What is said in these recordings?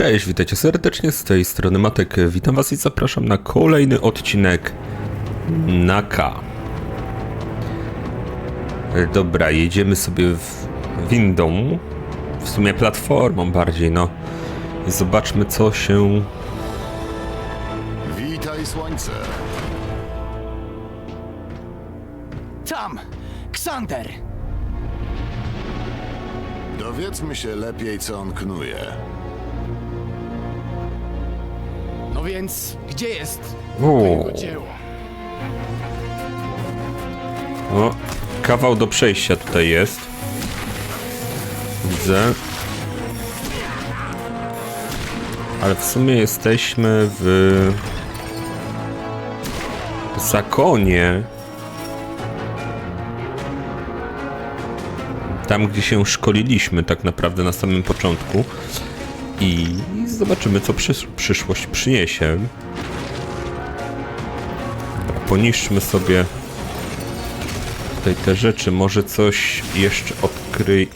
Cześć, witajcie serdecznie z tej strony Matek. Witam was i zapraszam na kolejny odcinek na K. Dobra, jedziemy sobie w windą, w sumie platformą bardziej, no. I zobaczmy co się... Witaj słońce. Tam! Ksander! Dowiedzmy się lepiej, co on knuje. No więc, gdzie jest jego dzieło? o, kawał do przejścia tutaj jest. Widzę. Ale w sumie jesteśmy w zakonie. Tam, gdzie się szkoliliśmy tak naprawdę na samym początku. I zobaczymy, co przysz przyszłość przyniesie. Dobra, poniszczmy sobie tutaj te rzeczy. Może coś jeszcze odkryj.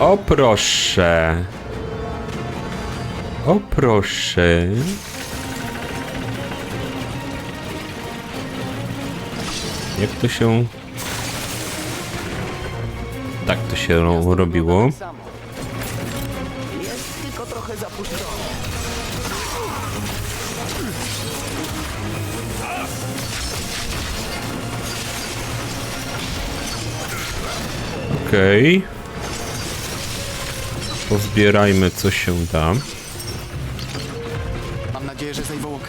O proszę. O proszę. Jak to się... Tak to się ro- robiło. Trochę. Okej. Pozbierajmy co się da. Mam nadzieję, że zajwał ok.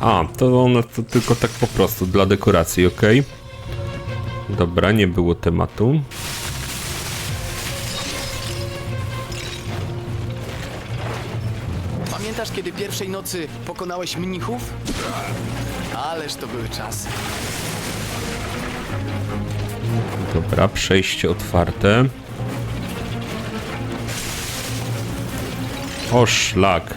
A, to ona to tylko tak po prostu dla dekoracji, ok? Dobra, nie było tematu. Pamiętasz, kiedy pierwszej nocy pokonałeś mnichów? Ależ to były czasy. Dobra, przejście otwarte. O szlak.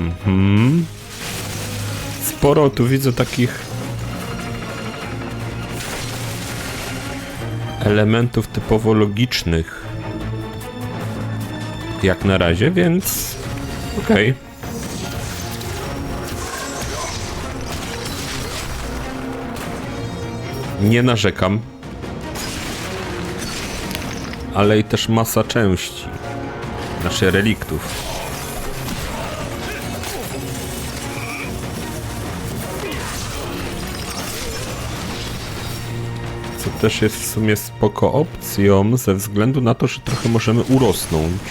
Mhm. Sporo tu widzę takich elementów typowo logicznych jak na razie, więc okej. Nie narzekam. Ale i też masa części. Naszych reliktów. Też jest w sumie spoko opcją, ze względu na to, że trochę możemy urosnąć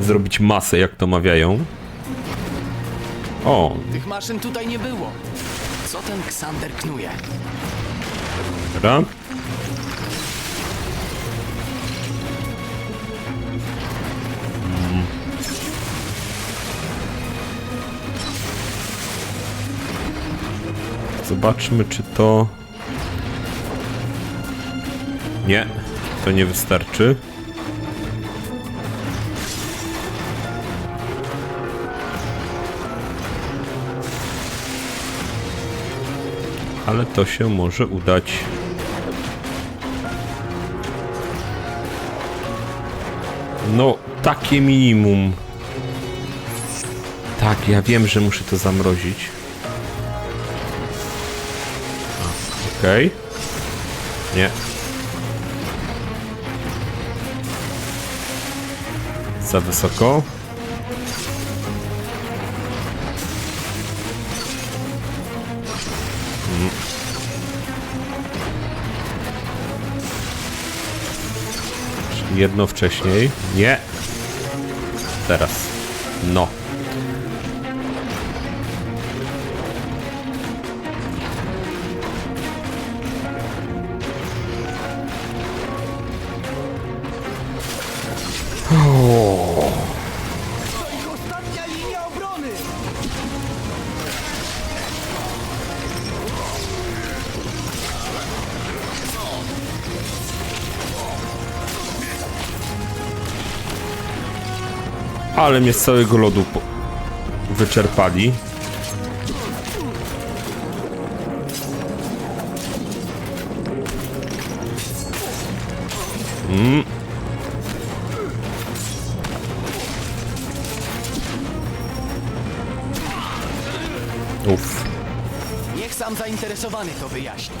zrobić masę, jak to mawiają. O, Tych maszyn tutaj nie było. Co ten Ksander knuje? dobra. Mm. Zobaczmy, czy to... Nie, to nie wystarczy. ale to się może udać. No, takie minimum. Tak, ja wiem, że muszę to zamrozić. Okej. Nie. Za wysoko. Jedno wcześniej. Nie. Teraz. No. Ale mnie z całego lodu wyczerpali. Mm. Uff. Niech sam zainteresowany to wyjaśni.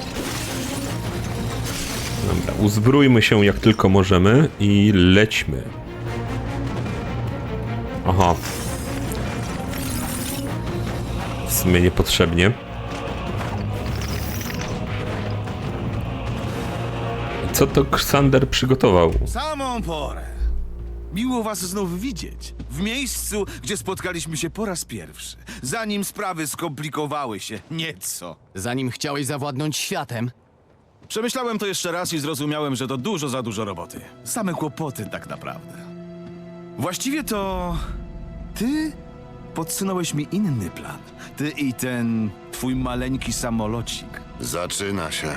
Dobra, uzbrójmy się jak tylko możemy i lećmy. Aha. W sumie niepotrzebnie. Co to Ksander przygotował? Samą porę. Miło was znów widzieć. W miejscu, gdzie spotkaliśmy się po raz pierwszy. Zanim sprawy skomplikowały się nieco. Zanim chciałeś zawładnąć światem, Przemyślałem to jeszcze raz i zrozumiałem, że to dużo za dużo roboty. Same kłopoty tak naprawdę. Właściwie to... Ty podsunąłeś mi inny plan. Ty i ten twój maleńki samolocik. Zaczyna się.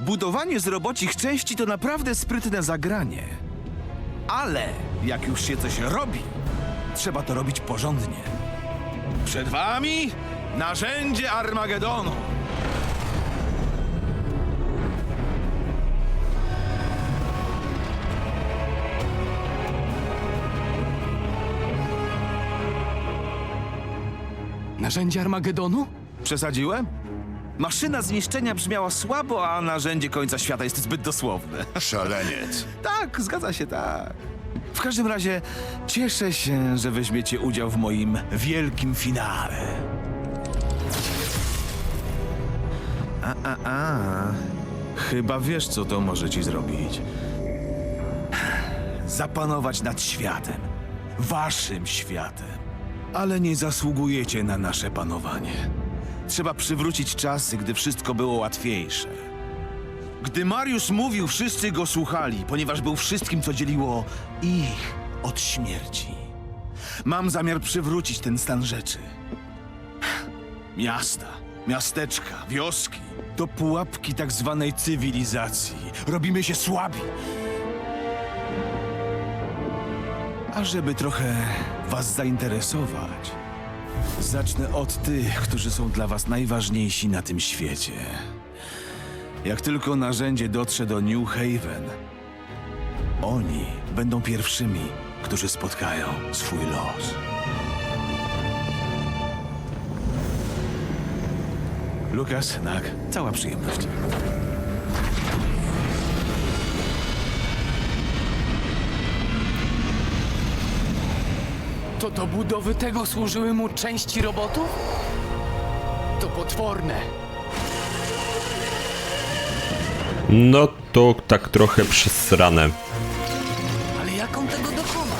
Budowanie z robocich części to naprawdę sprytne zagranie. Ale jak już się coś robi, trzeba to robić porządnie. Przed wami narzędzie Armagedonu. Narzędzie Armagedonu? Przesadziłem? Maszyna zniszczenia brzmiała słabo, a narzędzie końca świata jest zbyt dosłowne. Szaleniec. Tak, zgadza się, tak. W każdym razie cieszę się, że weźmiecie udział w moim wielkim finale. A, a, a. Chyba wiesz, co to może ci zrobić. Zapanować nad światem. Waszym światem. Ale nie zasługujecie na nasze panowanie. Trzeba przywrócić czasy, gdy wszystko było łatwiejsze. Gdy Mariusz mówił, wszyscy go słuchali, ponieważ był wszystkim, co dzieliło ich od śmierci. Mam zamiar przywrócić ten stan rzeczy. Miasta, miasteczka, wioski to pułapki tak zwanej cywilizacji. Robimy się słabi. A żeby trochę was zainteresować, zacznę od tych, którzy są dla was najważniejsi na tym świecie. Jak tylko narzędzie dotrze do New Haven, oni będą pierwszymi, którzy spotkają swój los. Lukas, Nak, cała przyjemność. To do budowy tego służyły mu części robotów? To potworne. No to tak trochę przesrane. Ale jak on tego dokonał?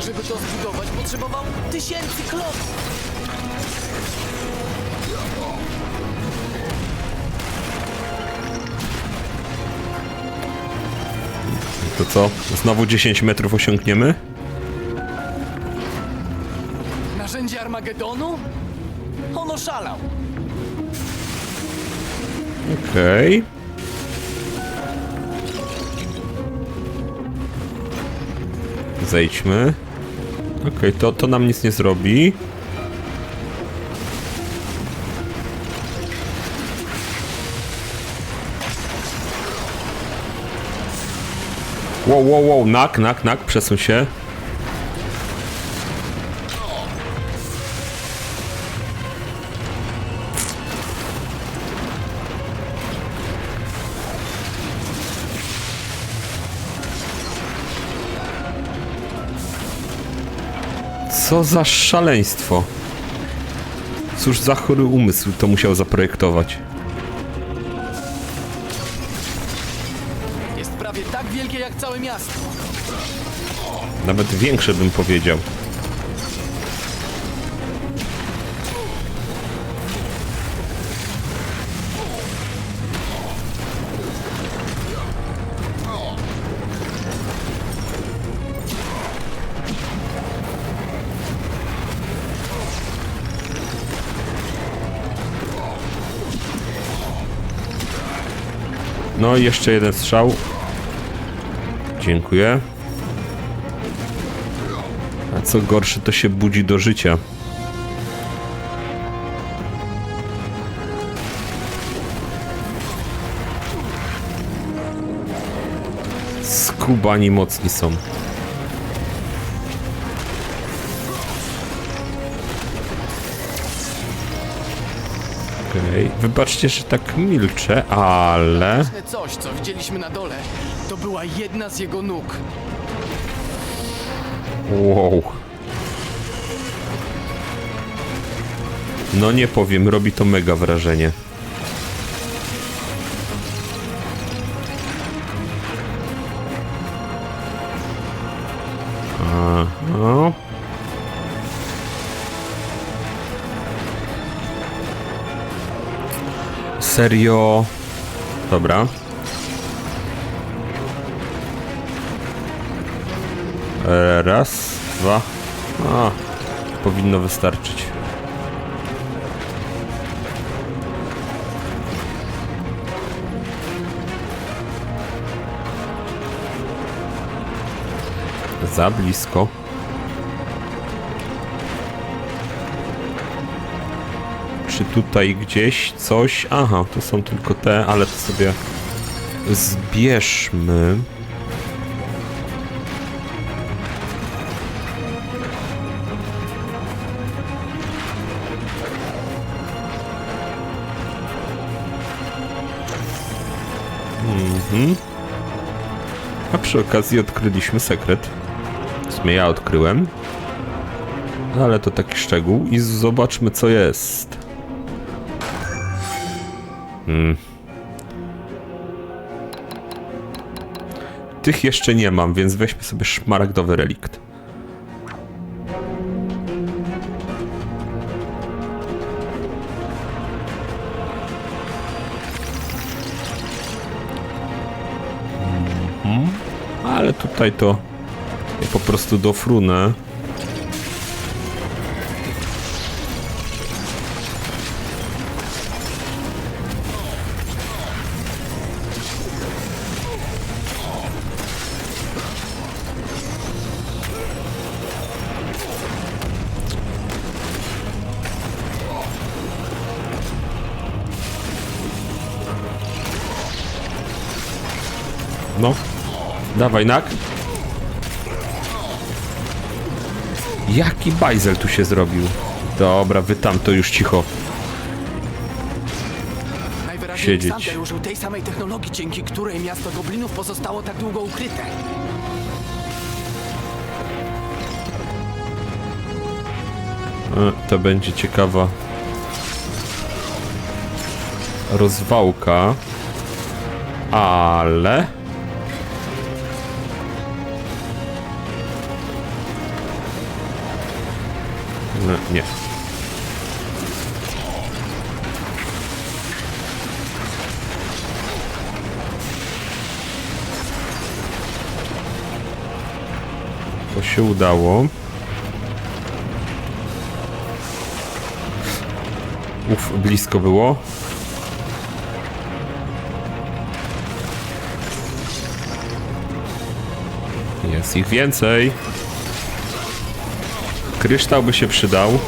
Żeby to zbudować, potrzebował tysięcy klocków. To co? Znowu 10 metrów osiągniemy? Armagedonu? On oszalał. Okej. Zejdźmy. Okej, to, to nam nic nie zrobi. Wow, wow, wow, nak, nak, nak, przesuń się. Co za szaleństwo. Cóż za chory umysł to musiał zaprojektować. Jest prawie tak wielkie jak całe miasto. Nawet większe bym powiedział. No i jeszcze jeden strzał. Dziękuję. A co gorsze, to się budzi do życia. Skubani mocni są. Wybaczcie, że tak milczę, ale... Coś, co widzieliśmy na dole, to była jedna z jego nóg. Wow. No nie powiem, robi to mega wrażenie. Serio? Dobra. E, Raz, dwa. A, powinno wystarczyć. Za blisko. Czy tutaj gdzieś coś? Aha, to są tylko te, ale to sobie zbierzmy. A przy okazji odkryliśmy sekret. W sumie ja odkryłem. Ale to taki szczegół. I zobaczmy co jest. Hmm. Tych jeszcze nie mam, więc weźmy sobie szmaragdowy relikt. Ale tutaj to ja po prostu dofrunę. No, Dawaj, nak. Jaki bajzel tu się zrobił? Dobra, wy tam to już cicho. Najwyraźniej Siedzieć. Xander użył tej samej technologii, dzięki której miasto goblinów pozostało tak długo ukryte. E, To będzie ciekawa rozwałka. Ale... nie. To się udało. Uf, blisko było. Jest ich więcej. Kryształ by się przydał.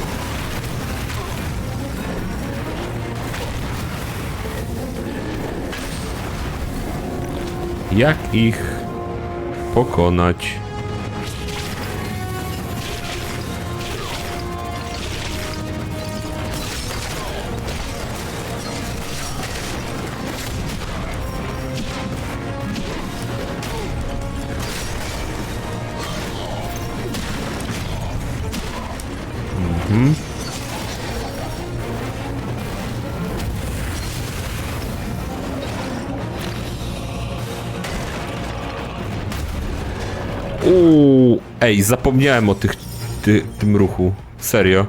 Jak ich pokonać? Uuu, ej, zapomniałem o tych, ty, tym ruchu. Serio.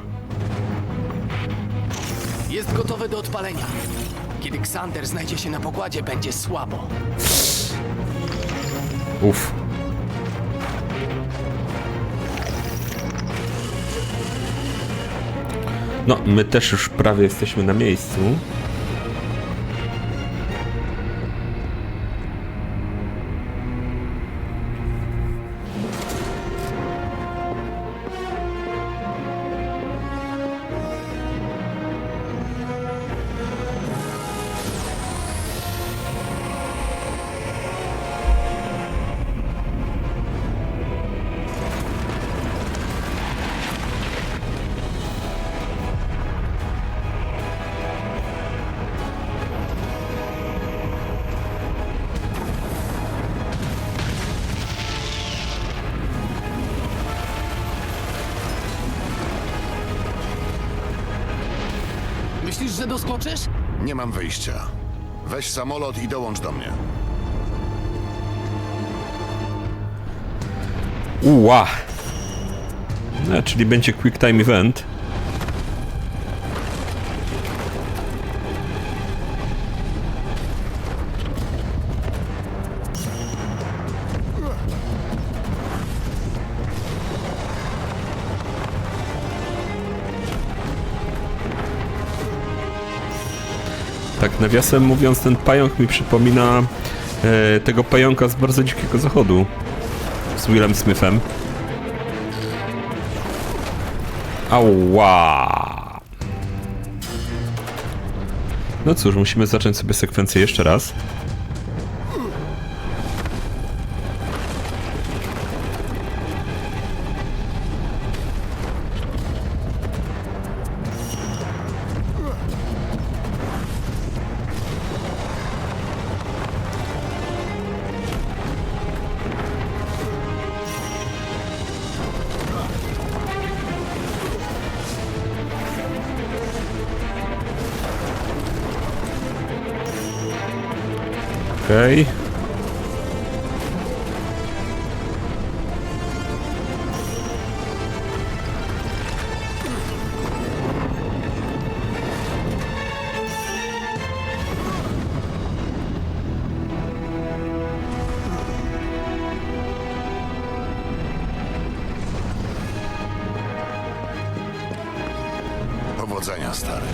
Jest gotowe do odpalenia. Kiedy Xander znajdzie się na pokładzie, będzie słabo. Uf. No, my też już prawie jesteśmy na miejscu. Doskoczysz? Nie mam wyjścia. Weź samolot i dołącz do mnie. Uła! No, czyli będzie quick time event. Tak, nawiasem mówiąc, ten pająk mi przypomina e, tego pająka z bardzo dzikiego zachodu z Willem Smithem. Ała! No cóż, musimy zacząć sobie sekwencję jeszcze raz. Powodzenia, stary.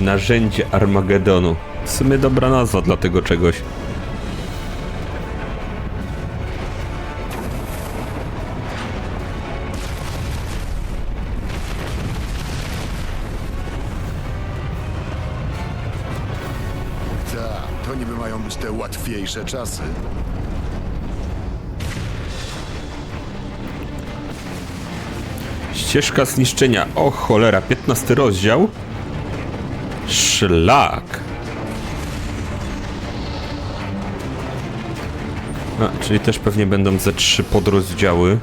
Narzędzie Armagedonu. W sumie dobra nazwa dla tego czegoś. Te łatwiejsze czasy. Ścieżka zniszczenia. O cholera, 15 rozdział. Szlak. A, czyli też pewnie będą ze trzy podrozdziały.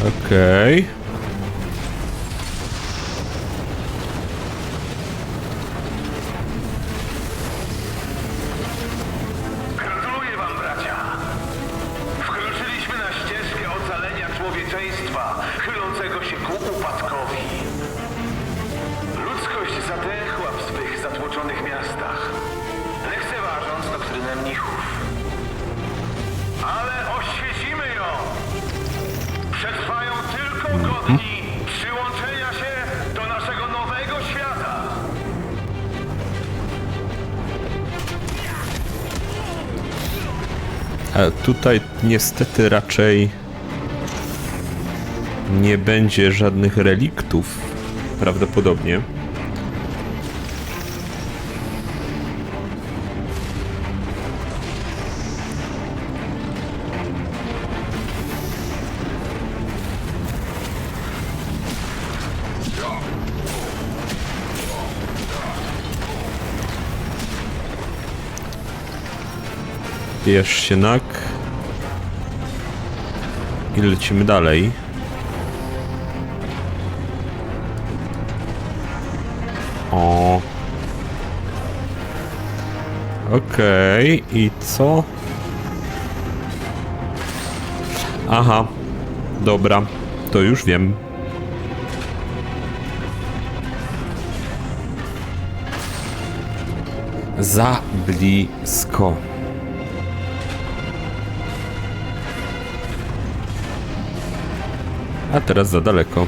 Okej. Gratuluję tylko godni przyłączenia się do naszego nowego świata! A tutaj niestety raczej nie będzie żadnych reliktów. Prawdopodobnie. Bierz się nak. I lecimy dalej. O. Okej, i co? Aha. Dobra, to już wiem. Za blisko. A teraz za daleko.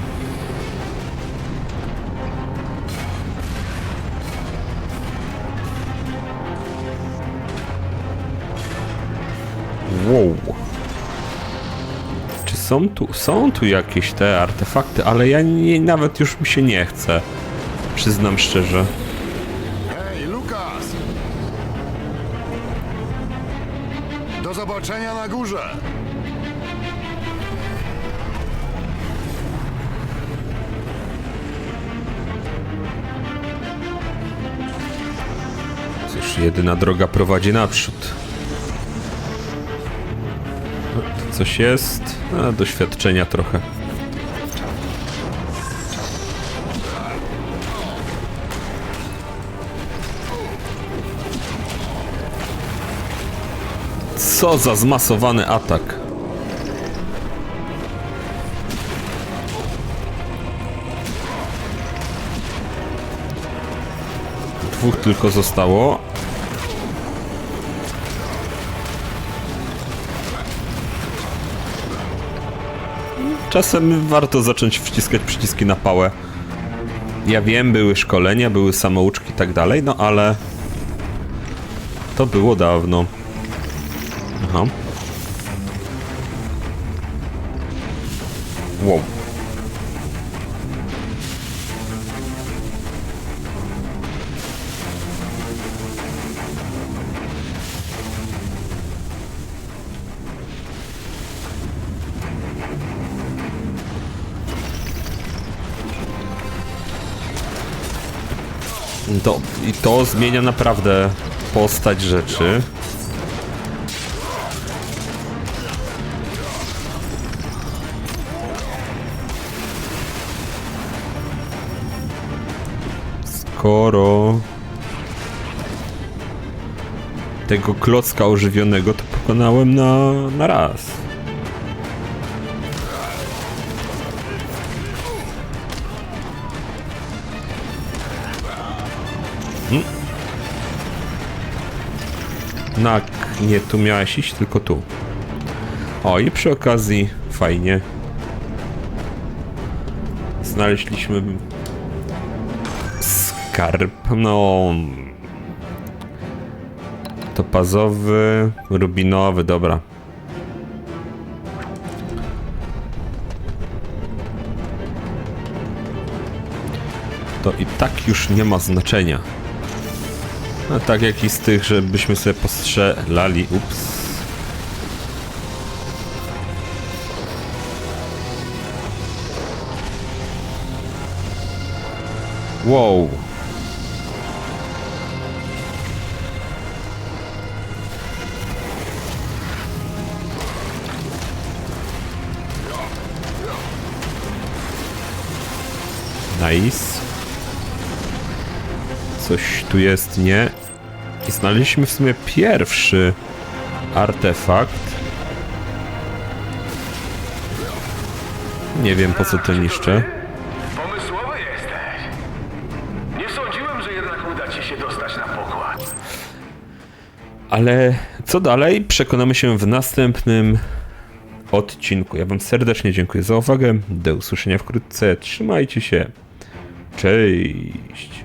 Wow. Czy są tu, są tu jakieś te artefakty, ale ja nie, nawet już mi się nie chce. Przyznam szczerze. Hej, Lukas! Do zobaczenia na górze! Jedyna droga prowadzi naprzód. No, Coś jest. A, doświadczenia trochę. Co za zmasowany atak. Dwóch tylko zostało. Czasem warto zacząć wciskać przyciski na pałę. Ja wiem, były szkolenia, były samouczki i tak dalej, no ale to było dawno. Aha. To, I to zmienia naprawdę postać rzeczy. Skoro tego klocka ożywionego to pokonałem na, na raz. Tak, nie tu miałeś iść, tylko tu. O, i przy okazji fajnie. Znaleźliśmy skarb, no... Topazowy, rubinowy, dobra. To i tak już nie ma znaczenia. No tak jak i z tych, żebyśmy sobie postrzelali. Ups. Wow. Nice. Coś tu jest, nie? I znaleźliśmy w sumie pierwszy artefakt. Nie wiem po co to niszczę. Pomysłowy jesteś. Nie sądziłem, że jednak uda ci się dostać na pokład. Ale co dalej? Przekonamy się w następnym odcinku. Ja Wam serdecznie dziękuję za uwagę. Do usłyszenia wkrótce. Trzymajcie się. Cześć.